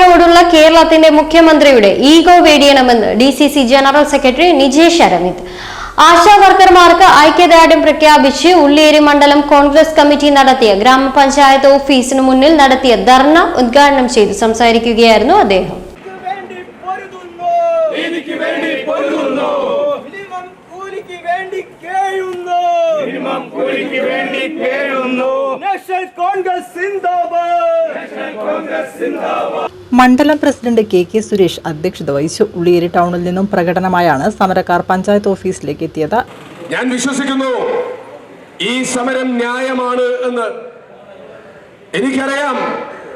വർക്കർമാരോടുള്ള കേരളത്തിന്റെ മുഖ്യമന്ത്രിയുടെ ego വേടിയണമെന്ന് D C C general secretary Nijesh Aravind ASHA വർക്കർമാർക്ക് ഐക്യദാർഢ്യം പ്രഖ്യാപിച്ച് ഉള്ളിയേരി മണ്ഡലം കോൺഗ്രസ് കമ്മിറ്റി നടത്തിയ ഗ്രാമപഞ്ചായത്ത് ഓഫീസിന് മുന്നിൽ നടത്തിയ ധർണ ഉദ്ഘാടനം ചെയ്ത് സംസാരിക്കുകയായിരുന്നു അദ്ദേഹം. കോൺഗ്രസ് സിന്ദാബാദ് കോൺഗ്രസ് സിന്ദാബാദ്. മണ്ഡലം പ്രസിഡന്റ് കെ കെ സുരേഷ് അധ്യക്ഷത വഹിച്ചു. ഉള്ളിയേരി ടൗണിൽ നിന്നും പ്രകടനമായാണ് സമരക്കാർ പഞ്ചായത്ത് ഓഫീസിലേക്ക് എത്തിയത്. ഞാൻ വിശ്വസിക്കുന്നു ഈ സമരം ന്യായമാണ് എന്ന് എനിക്കറിയാം.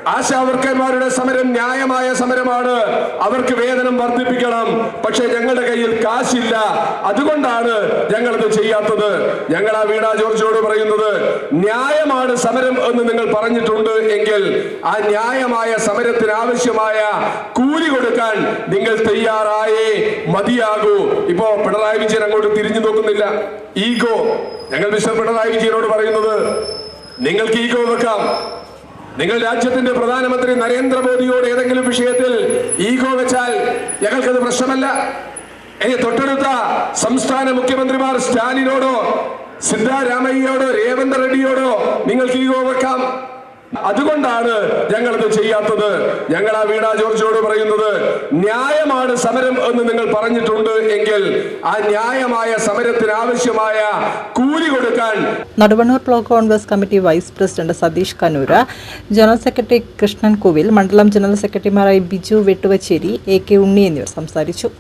ആശാവർക്കന്മാരുടെ സമരം ന്യായമായ സമരമാണ്. അവർക്ക് വേതനം വർദ്ധിപ്പിക്കണം. പക്ഷെ ഞങ്ങളുടെ കയ്യിൽ കാശില്ല. അതുകൊണ്ടാണ് ഞങ്ങളത് ചെയ്യാത്തത്. ഞങ്ങൾ ആ വീണ ജോർജിയോട് പറയുന്നത് ന്യായമാണ് സമരം എന്ന് നിങ്ങൾ പറഞ്ഞിട്ടുണ്ട് എങ്കിൽ ആ ന്യായമായ സമരത്തിന് ആവശ്യമായ കൂലി കൊടുക്കാൻ നിങ്ങൾ തയ്യാറായേ മതിയാകൂ. ഇപ്പോ പിണറായി വിജയൻ അങ്ങോട്ട് തിരിഞ്ഞു നോക്കുന്നില്ല. ഈഗോ. ഞങ്ങൾ മിസ്റ്റർ പിണറായി വിജയനോട് പറയുന്നത് നിങ്ങൾക്ക് ഈഗോ വെക്കാം. നിങ്ങൾ രാജ്യത്തിന്റെ പ്രധാനമന്ത്രി നരേന്ദ്രമോദിയോട് ഏതെങ്കിലും വിഷയത്തിൽ ഈഗോ വെച്ചാൽ ഞങ്ങൾക്കത് പ്രശ്നമല്ല. ഇനി തൊട്ടടുത്ത സംസ്ഥാന മുഖ്യമന്ത്രിമാർ സ്റ്റാലിനോടോ സിദ്ധാരാമയ്യയോടോ രേവന്ത് റെഡ്ഡിയോടോ നിങ്ങൾക്ക് ഈഗോ വെക്കാം. അതുകൊണ്ടാണ് ഞങ്ങളത് ചെയ്യാത്തത്. ഞങ്ങൾ ആ വീണ ജോർജിയോട് പറയുന്നത് ന്യായമാണ് സമരം എന്ന് നിങ്ങൾ പറഞ്ഞിട്ടുണ്ട് എങ്കിൽ ആ ന്യായമായ സമരത്തിന് ആവശ്യമായ കൂലി കൊടുക്കാൻ Naduvannur block Congress committee vice president Satheesh Kanoora general secretary Krishnan Kovil മണ്ഡലം ജനറൽ സെക്രട്ടറിമാരായി ബിജു വെട്ടുവച്ചേരി എ കെ ഉണ്ണി എന്നിവർ സംസാരിച്ചു.